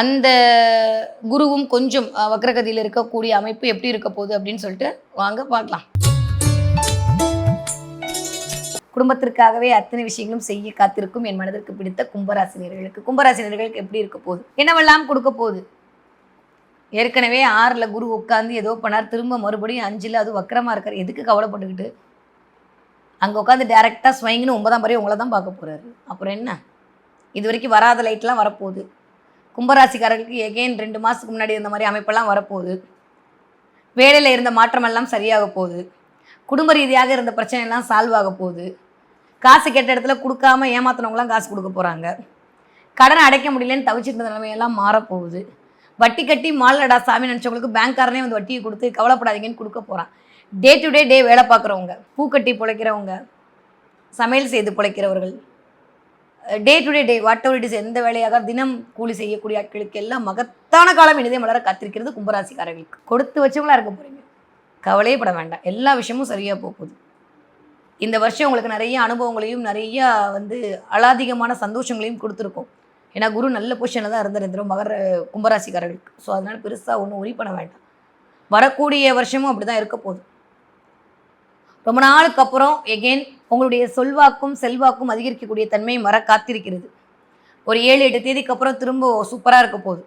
அந்த குருவும் கொஞ்சம் வக்ரகதியில் இருக்கக்கூடிய அமைப்பு எப்படி இருக்க போகுது அப்படின்னு சொல்லிட்டு வாங்க பார்க்கலாம். குடும்பத்திற்காகவே அத்தனை விஷயங்களும் செய்ய காத்திருக்கும் என் மனதிற்கு பிடித்த கும்பராசினியர்களுக்கு. கும்பராசினியர்களுக்கு எப்படி இருக்க போகுது? என்னவெல்லாம் கொடுக்க போகுது? ஏற்கனவே ஆறில் குரு உட்காந்து ஏதோ பண்ணார் திரும்ப மறுபடியும் அஞ்சில் அது வக்கரமாக இருக்கார். எதுக்கு கவலைப்பட்டுக்கிட்டு? அங்கே உட்காந்து டேரெக்டாக ஸ்வைங்கன்னு ஒன்பதாம் பறவை உங்களை தான் பார்க்க போகிறாரு அப்புறம் என்ன? இது வரைக்கும் வராத லைட்லாம் வரப்போகுது. கும்பராசிக்காரர்களுக்கு எகெயின் ரெண்டு மாதத்துக்கு முன்னாடி இருந்த மாதிரி அமைப்பெல்லாம் வரப்போகுது. வேலையில் இருந்த மாற்றமெல்லாம் சரியாக போகுது. குடும்ப ரீதியாக இருந்த பிரச்சனை எல்லாம் சால்வ் ஆக போகுது. காசு கேட்ட இடத்துல கொடுக்காம ஏமாத்தினவங்களாம் காசு கொடுக்க போகிறாங்க கடனை அடைக்க முடியலன்னு தவிச்சிட்டு இருந்த நிலைமையெல்லாம் மாறப்போகுது வட்டி கட்டி மாலடா சாமி நினச்சவங்களுக்கு பேங்க்காரனே வந்து வட்டியை கொடுத்து கவலைப்படாதீங்கன்னு கொடுக்க போகிறான் டே டு டே டே வேலை பார்க்குறவங்க பூக்கட்டி பிழைக்கிறவங்க சமையல் செய்து பிழைக்கிறவர்கள் day to day day whatever it is எந்த வேலையாக தினம் கூலி செய்யக்கூடிய ஆட்களுக்கு எல்லாம் மகத்தான காலம் இனிதே மலர காத்திருக்கிறது கும்பராசிக்காரர்களுக்கு. கொடுத்து வச்சவங்களா இருக்க போகிறீங்க கவலையே பட வேண்டாம். எல்லா விஷயமும் சரியாக போகுது. இந்த வருஷம் உங்களுக்கு நிறைய அனுபவங்களையும் நிறைய வந்து அலாதிகமான சந்தோஷங்களையும் கொடுத்துருக்கோம். ஏன்னா குரு நல்ல பொசிஷனில் தான் இருந்தார் இந்த மகர கும்பராசிக்காரர்களுக்கு. ஸோ அதனால் பெருசாக ஒன்றும் உரி பண்ண வேண்டாம். வரக்கூடிய வருஷமும் அப்படி தான் இருக்க போகுது. ரொம்ப நாளுக்கு அப்புறம் எகெயின் உங்களுடைய சொல்வாக்கும் செல்வாக்கும் அதிகரிக்கக்கூடிய தன்மை வர காத்திருக்கிறது. ஒரு ஏழு எட்டு தேதிக்கு அப்புறம் திரும்ப சூப்பராக இருக்க போகுது.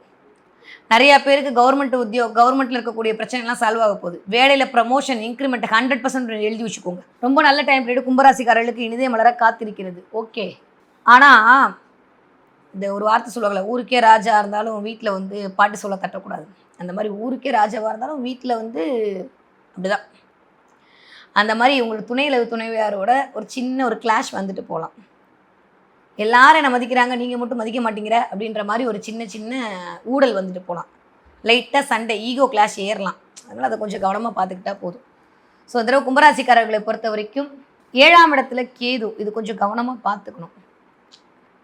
நிறையா பேருக்கு கவர்மெண்ட் உத்தியோக கவர்மெண்ட்டில் இருக்கக்கூடிய பிரச்சனைலாம் சால்வ் ஆக போகுது. வேலையில் ப்ரமோஷன் இன்க்ரிமெண்ட் ஹண்ட்ரட் பர்சன்ட் எழுதி வச்சுக்கோங்க. ரொம்ப நல்ல டைம் பீரியட் கும்பராசிக்காரர்களுக்கு இனிதே மலர காத்திருக்கிறது. ஓகே ஆனால் இந்த ஒரு வார்த்தை சொல்லுவாங்களே ஊருக்கே ராஜா இருந்தாலும் வீட்டில் வந்து பாட்டு சொல்ல தட்டக்கூடாது. அந்த மாதிரி ஊருக்கே ராஜாவாக இருந்தாலும் வீட்டில் வந்து அப்படிதான். அந்த மாதிரி உங்களுக்கு துணையில துணைவியாரோட ஒரு சின்ன ஒரு கிளாஷ் வந்துட்டு போகலாம் எல்லாரும் என்ன மதிக்கிறாங்க? நீங்கள் மட்டும் மதிக்க மாட்டேங்கிற அப்படின்ற மாதிரி ஒரு சின்ன சின்ன ஊடல் வந்துட்டு போகலாம் லைட்டாக சண்டை ஈகோ கிளாஷ் ஏறலாம். அதனால் அதை கொஞ்சம் கவனமாக பார்த்துக்கிட்டா போதும். ஸோ இந்த தடவை கும்பராசிக்காரர்களை பொறுத்த வரைக்கும் ஏழாம் இடத்துல கேது இது கொஞ்சம் கவனமாக பார்த்துக்கணும்.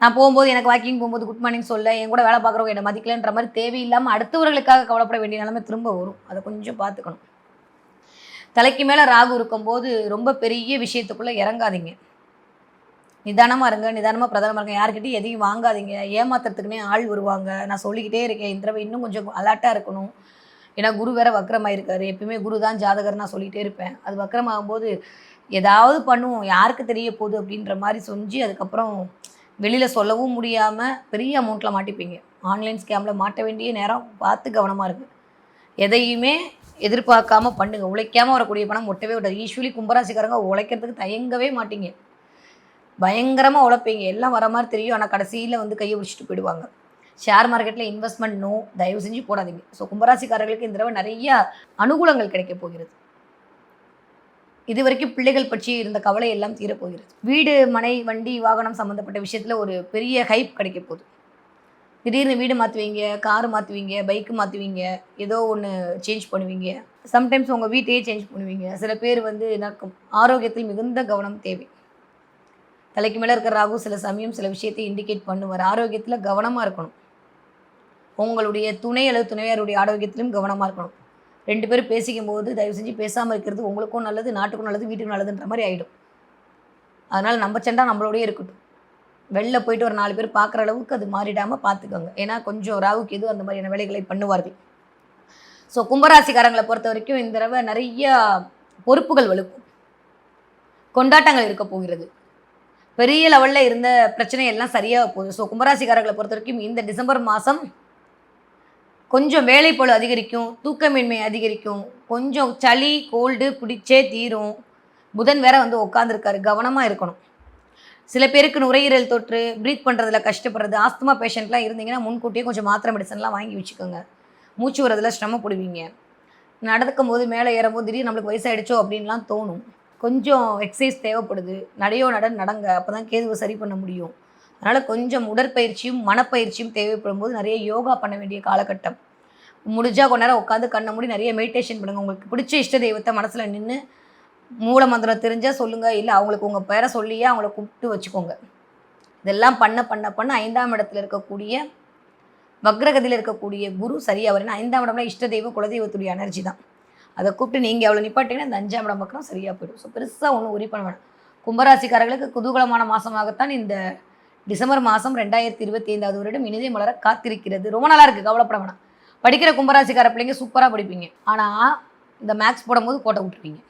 நான் போகும்போது எனக்கு வாக்கிங் போகும்போது குட் மார்னிங் சொல்ல என் கூட வேலை பார்க்குறவங்க என்னை மதிக்கலன்ற மாதிரி தேவையில்லாமல் அடுத்தவர்களுக்காக கவலைப்பட வேண்டிய நிலைமை திரும்ப வரும். அதை கொஞ்சம் பார்த்துக்கணும். தலைக்கு மேலே ராகு இருக்கும்போது ரொம்ப பெரிய விஷயத்துக்குள்ளே இறங்காதீங்க. நிதானமாக இருங்க நிதானமாக பிரதானமாக இருங்க. யார்கிட்டையும் எதையும் வாங்காதீங்க. ஏமாத்துறதுக்குனே ஆள் வருவாங்க. நான் சொல்லிக்கிட்டே இருக்கேன். இந்த தடவை இன்னும் கொஞ்சம் அலர்ட்டாக இருக்கணும். ஏன்னா குரு வேற வக்கரமாக இருக்காரு எப்பயுமே குரு தான் ஜாதகர் நான் சொல்லிகிட்டே இருப்பேன். அது வக்கரமாகும்போது ஏதாவது பண்ணுவோம். யாருக்கு தெரிய போகுது அப்படின்ற மாதிரி செஞ்சு அதுக்கப்புறம் வெளியில் சொல்லவும் முடியாமல் பெரிய அமௌண்ட்டில் மாட்டிப்பீங்க. ஆன்லைன் ஸ்கேமில் மாட்ட வேண்டிய நேரம் பார்த்து கவனமாக இருக்கு எதையுமே எதிர்பார்க்காம பண்ணுங்க. உழைக்காம வரக்கூடிய பணம் ஒட்டவே விடாது யூஸ்வலி கும்பராசிக்காரங்க உழைக்கிறதுக்கு தயங்கவே மாட்டீங்க. பயங்கரமாக உழைப்பீங்க. எல்லாம் வர மாதிரி தெரியும். ஆனால் கடைசியில் வந்து கையை பிடிச்சிட்டு போயிடுவாங்க. ஷேர் மார்க்கெட்டில் இன்வெஸ்ட்மெண்ட் நோ தயவு செஞ்சு போடாதீங்க. ஸோ கும்பராசிக்காரர்களுக்கு இந்த தடவை நிறைய அனுகூலங்கள் கிடைக்க போகிறது. இது வரைக்கும் பிள்ளைகள் பற்றி இருந்த கவலை எல்லாம் தீரப்போகிறது வீடு மனை வண்டி வாகனம் சம்மந்தப்பட்ட விஷயத்தில் ஒரு பெரிய ஹைப் கிடைக்க போகுது. திடீர்னு வீடு மாற்றுவீங்க கார் மாற்றுவீங்க பைக்கு மாற்றுவீங்க ஏதோ ஒன்று சேஞ்ச் பண்ணுவீங்க. சம்டைம்ஸ் உங்கள் வீட்டையே சேஞ்ச் பண்ணுவீங்க. சில பேர் வந்து எனக்கு ஆரோக்கியத்தில் மிகுந்த கவனம் தேவை. தலைக்கு மேலே இருக்கிற ராகு சில சமயம் சில விஷயத்தை இண்டிகேட் பண்ணுவார். ஆரோக்கியத்தில் கவனமாக இருக்கணும். உங்களுடைய துணை அல்லது துணையாருடைய ஆரோக்கியத்திலும் கவனமாக இருக்கணும். ரெண்டு பேரும் பேசிக்கும் போது தயவு செஞ்சு பேசாமல் இருக்கிறது உங்களுக்கும் நல்லது நாட்டுக்கும் நல்லது வீட்டுக்கும் நல்லதுன்ற மாதிரி ஆகிடும் அதனால் நம்ம சண்டை நம்மளோடய இருக்கட்டும். வெளில போயிட்டு ஒரு நாலு பேர் பார்க்குற அளவுக்கு அது மாறிடாமல் பார்த்துக்கோங்க. ஏன்னா கொஞ்சம் ராகுக்கு எதுவும் அந்த மாதிரியான வேலைகளை பண்ணுவார்கள். ஸோ கும்பராசிக்காரங்களை பொறுத்த வரைக்கும் இந்த தடவை நிறைய பொறுப்புகள் வலுக்கும். கொண்டாட்டங்கள் இருக்க போகிறது. பெரிய லெவலில் இருந்த பிரச்சனை எல்லாம் சரியாக போகுது. ஸோ கும்பராசிக்காரர்களை பொறுத்த வரைக்கும் இந்த டிசம்பர் மாதம் கொஞ்சம் வேலைப்பளு அதிகரிக்கும் தூக்கமின்மை அதிகரிக்கும் கொஞ்சம் சளி கோல்டு பிடிச்சே தீரும். புதன் வேற வந்து உட்காந்துருக்காரு கவனமாக இருக்கணும். சில பேருக்கு நுரையீரல் தொற்று ப்ரீத் பண்ணுறதுல கஷ்டப்படுறது ஆஸ்துமா பேஷண்ட்லாம் இருந்தீங்கன்னா முன்கூட்டியே கொஞ்சம் மாத்திரை மெடிசன்லாம் வாங்கி வச்சுக்கோங்க. மூச்சு வரதுல சிரமப்படுவீங்க நடக்கும் போது மேலே ஏறும்போது திடீர்னு நம்மளுக்கு வயசாயிடுச்சோ அப்படின்லாம் தோணும். கொஞ்சம் எக்ஸசைஸ் தேவைப்படுது. நடையோ நட நடங்க. அப்போ தான் கேதுவை சரி பண்ண முடியும். அதனால் கொஞ்சம் உடற்பயிற்சியும் மனப்பயிற்சியும் தேவைப்படும் போது நிறைய யோகா பண்ண வேண்டிய காலகட்டம். முடிஞ்சால் கொஞ்ச நேரம் உட்காந்து கண்ணை மூடி நிறைய மெடிடேஷன் பண்ணுங்கள் உங்களுக்கு பிடிச்ச இஷ்ட தெய்வத்தை மனசில் நின்று மூல மந்திரம் தெரிஞ்சால் சொல்லுங்கள் இல்லை அவங்களுக்கு உங்கள் பேரை சொல்லியே அவங்கள கூப்பிட்டு வச்சுக்கோங்க. இதெல்லாம் பண்ண பண்ண பண்ண ஐந்தாம் இடத்துல இருக்கக்கூடிய வக்ரகதியில் இருக்கக்கூடிய குரு சரியாக வரணும் ஐந்தாம் இடம்னா இஷ்ட தெய்வ குலதெய்வத்துடைய எனர்ஜி தான். அதை கூப்பிட்டு நீங்கள் அவ்வளோ நிப்பாட்டிங்கன்னா இந்த அஞ்சாம் இடம் பக்கம் சரியாக போயிடும். ஸோ பெருசாக ஒன்றும் உரி பண்ண வேணாம். கும்பராசிக்காரர்களுக்கு குதூகலமான மாதமாகத்தான் இந்த டிசம்பர் மாதம் ரெண்டாயிரத்தி இருபத்தி ஐந்தாவது வருடம் இனிதே மலர காத்திருக்கிறது. ரொம்ப நல்லா இருக்குது கவலைப்பட வேணாம். படிக்கிற கும்பராசிக்கார பிள்ளைங்க சூப்பராக படிப்பீங்க. ஆனால் இந்த மேக்ஸ் போடும்போது கோட்டை விட்டுருவீங்க.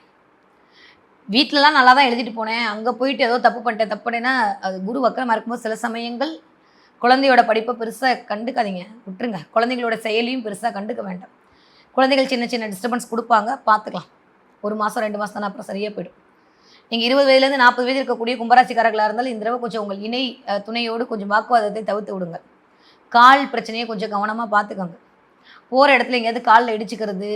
வீட்டிலலாம் நல்லா தான் எழுதிட்டு போனேன். அங்கே போயிட்டு ஏதோ தப்பு பண்ணிட்டேன். தப்பு பண்ணேன்னா அது குரு வக்கரமாக இருக்கும்போது சில சமயங்கள் குழந்தையோட படிப்பை பெருசாக கண்டுக்காதீங்க. விட்டுருங்க. குழந்தைங்களோட செயலியும் பெருசாக கண்டுக்க வேண்டாம். குழந்தைகள் சின்ன சின்ன டிஸ்டர்பன்ஸ் கொடுப்பாங்க. பார்த்துக்கலாம். ஒரு மாதம் ரெண்டு மாதம் தானே அப்புறம் சரியாக போயிடும். நீங்கள் இருபது வயதுலேருந்து நாற்பது வயது இருக்கக்கூடிய கும்பராசிக்காரர்களாக இருந்தாலும் இந்த தடவை கொஞ்சம் உங்கள் இணை துணையோடு கொஞ்சம் வாக்குவாதத்தை தவிர்த்து விடுங்க. கால் பிரச்சனையை கொஞ்சம் கவனமாக பார்த்துக்கோங்க. போகிற இடத்துல எங்கேயாவது காலில் இடிச்சுக்கிறது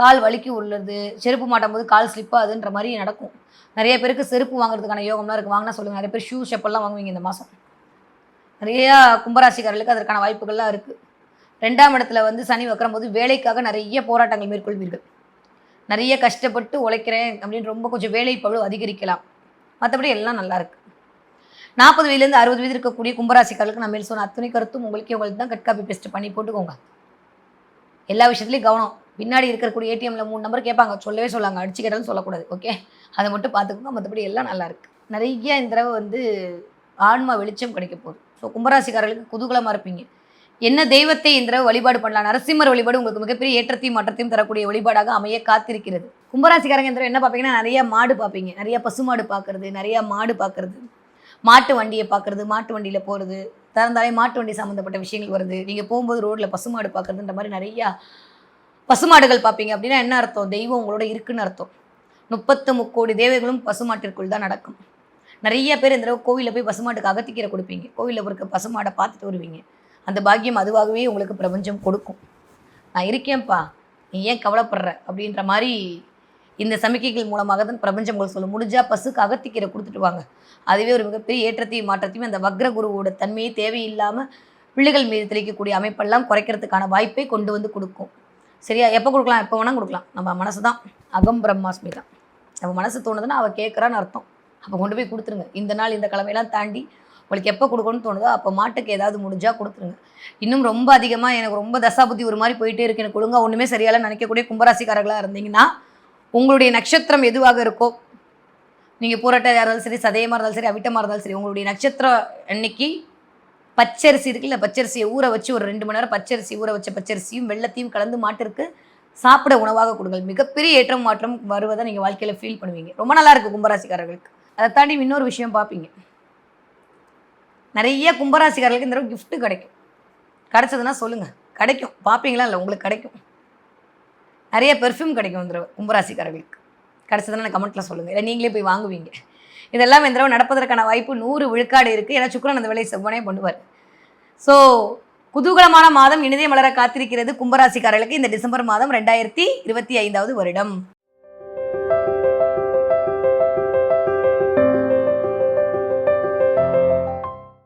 கால் வலிக்கு உள்ளது செருப்பு மாட்டும் போது கால் ஸ்லிப் ஆகுதுன்ற மாதிரி நடக்கும். நிறைய பேருக்கு செருப்பு வாங்குறதுக்கான யோகம்லாம் இருக்குது வாங்கினா சொல்லுங்கள் நிறைய பேர் ஷூ செப்பல்லாம் வாங்குவீங்க இந்த மாதம் நிறையா கும்பராசிக்காரர்களுக்கு அதற்கான வாய்ப்புகள்லாம் இருக்குது ரெண்டாம் இடத்துல வந்து சனி வைக்கிற போது வேலைக்காக நிறைய போராட்டங்கள் மேற்கொள்வீர்கள். நிறைய கஷ்டப்பட்டு உழைக்கிறேன் அப்படின்னு ரொம்ப கொஞ்சம் வேலை பழு அதிகரிக்கலாம். மற்றபடி எல்லாம் நல்லா இருக்கு. நாற்பது வயதுலேருந்து அறுபது வயது இருக்கக்கூடிய கும்பராசிக்காரர்களுக்கு நான் மேல் சொன்ன அத்தனை கருத்தும் உங்களுக்கே உங்களுக்கு தான் கட் காப்பி பேஸ்ட் பண்ணி போட்டுக்கோங்க. எல்லா விஷயத்துலையும் கவனம். பின்னாடி இருக்கக்கூடிய ஏடிஎம்ல மூணு நம்பர் கேட்பாங்க. சொல்லவே சொல்லாங்க. அடிச்சு கேட்டாலும் சொல்லக்கூடாது. ஓகே அதை மட்டும் பார்த்துக்கோங்க. மற்றபடி எல்லாம் நல்லா இருக்கு. நிறைய இந்த தடவை வந்து ஆன்மா வெளிச்சம் கிடைக்க போகுது. ஸோ கும்பராசிக்காரர்களுக்கு குதூகலமாக இருப்பீங்க. என்ன தெய்வத்தை இந்த தடவை வழிபாடு பண்ணலாம்? நரசிம்மர் வழிபாடு உங்களுக்கு மிகப்பெரிய ஏற்றத்தையும் மாற்றத்தையும் தரக்கூடிய வழிபாடாக அமைய காத்திருக்கிறது. கும்பராசிக்காரங்க இந்த தடவை என்ன பார்ப்பீங்கன்னா நிறைய மாடு பார்ப்பீங்க. நிறைய பசுமாடு பார்க்கறது நிறைய மாடு பார்க்கறது. மாட்டு வண்டியை பார்க்கறது மாட்டு வண்டியில் போகிறது திறந்தாலே மாட்டு வண்டி சம்மந்தப்பட்ட விஷயங்கள் வருது. நீங்கள் போகும்போது ரோட்டில் பசுமாடு பார்க்கறதுன்ற மாதிரி நிறையா பசுமாடுகள் பார்ப்பீங்க அப்படின்னா என்ன அர்த்தம்? தெய்வம் உங்களோட இருக்குன்னு அர்த்தம். முப்பத்து முக்கோடி தேவைகளும் பசுமாட்டிற்குள் தான் நடக்கும். நிறைய பேர் இந்த தடவை கோவிலில் போய் பசுமாட்டுக்கு அகத்திக்கீரை கொடுப்பீங்க. கோவிலில் இருக்க பசுமாடை பார்த்துட்டு வருவீங்க. அந்த பாக்கியம் அதுவாகவே உங்களுக்கு பிரபஞ்சம் கொடுக்கும். நான் இருக்கேன்ப்பா. நீ ஏன் கவலைப்படுற? அப்படின்ற மாதிரி இந்த சமிக்கைகள் மூலமாக தான் பிரபஞ்சம் உங்களுக்கு சொல்லும். முடிஞ்சால் பசுக்கு அகத்திக்கீரை கொடுத்துட்டு வாங்க. அதுவே ஒரு மிகப்பெரிய ஏற்றத்தையும் மாற்றத்தையும் அந்த வக்ர குருவோட தன்மையை தேவையில்லாமல் பிள்ளைகள் மீது தெளிக்கக்கூடிய அமைப்பெல்லாம் குறைக்கிறதுக்கான வாய்ப்பை கொண்டு வந்து கொடுக்கும். சரியா? எப்போ கொடுக்கலாம்? எப்போ வேணால் கொடுக்கலாம். நம்ம மனசு தான் அகம் பிரம்மாஸ்மி தான். நம்ம மனசு தோணுதுன்னா அவள் கேட்குறான்னு அர்த்தம். அப்போ கொண்டு போய் கொடுத்துருங்க. இந்த நாள் இந்த கிழமையெல்லாம் தாண்டி உங்களுக்கு எப்போ கொடுக்கணும்னு தோணுதோ அப்போ மாட்டுக்கு ஏதாவது முடிஞ்சால் கொடுத்துருங்க. இன்னும் ரொம்ப அதிகமாக எனக்கு ரொம்ப தசாபுத்தி ஒரு மாதிரி போயிட்டே இருக்கு. எனக்கு ஒழுங்கா ஒன்றுமே சரியால நினைக்கக்கூடிய கும்பராசிக்காரர்களாக இருந்தீங்கன்னா உங்களுடைய நட்சத்திரம் எதுவாக இருக்கோ நீங்கள் பூரட்டையாக இருந்தாலும் சரி சதயமாக இருந்தாலும் சரி அவிட்டமாக இருந்தாலும் சரி உங்களுடைய நட்சத்திரம் அன்னைக்கு பச்சரிசி இருக்குல்ல பச்சரிசியை ஊற வச்சு ஒரு ரெண்டு மணி நேரம் பச்சரிசி ஊற வச்ச பச்சரிசியும் வெள்ளத்தையும் கலந்து மாட்டிற்கு சாப்பிட உணவாக கொடுங்கள். மிகப்பெரிய ஏற்றம் மாற்றம் வருவதை நீங்கள் வாழ்க்கையில் ஃபீல் பண்ணுவீங்க. ரொம்ப நல்லா இருக்கு கும்பராசிக்காரர்களுக்கு. அதை தாண்டி இன்னொரு விஷயம் பார்ப்பீங்க. நிறைய கும்பராசிக்காரர்களுக்கு இந்த தடவை கிஃப்ட்டு கிடைக்கும். கிடைச்சதுன்னா சொல்லுங்கள் கிடைக்கும். பார்ப்பீங்களா இல்லை உங்களுக்கு கிடைக்கும். நிறைய பெர்ஃப்யூம் கிடைக்கும் இந்த தடவை கும்பராசிக்காரர்களுக்கு. கிடைச்சதுன்னா கமெண்ட்டில் சொல்லுங்கள் இல்லை நீங்களே போய் வாங்குவீங்க. இதெல்லாம் இந்த தடவை நடப்பதற்கான வாய்ப்பு நூறு விழுக்காடு இருக்குது ஏன்னா சுக்கரன் அந்த வேலையை செவ்வனே பண்ணுவார். ஸோ குதூகலமான மாதம் இனிதே மலர காத்திருக்கிறது கும்பராசிக்காரர்களுக்கு இந்த டிசம்பர் மாதம் ரெண்டாயிரத்தி இருபத்தி ஐந்தாவது வருடம்.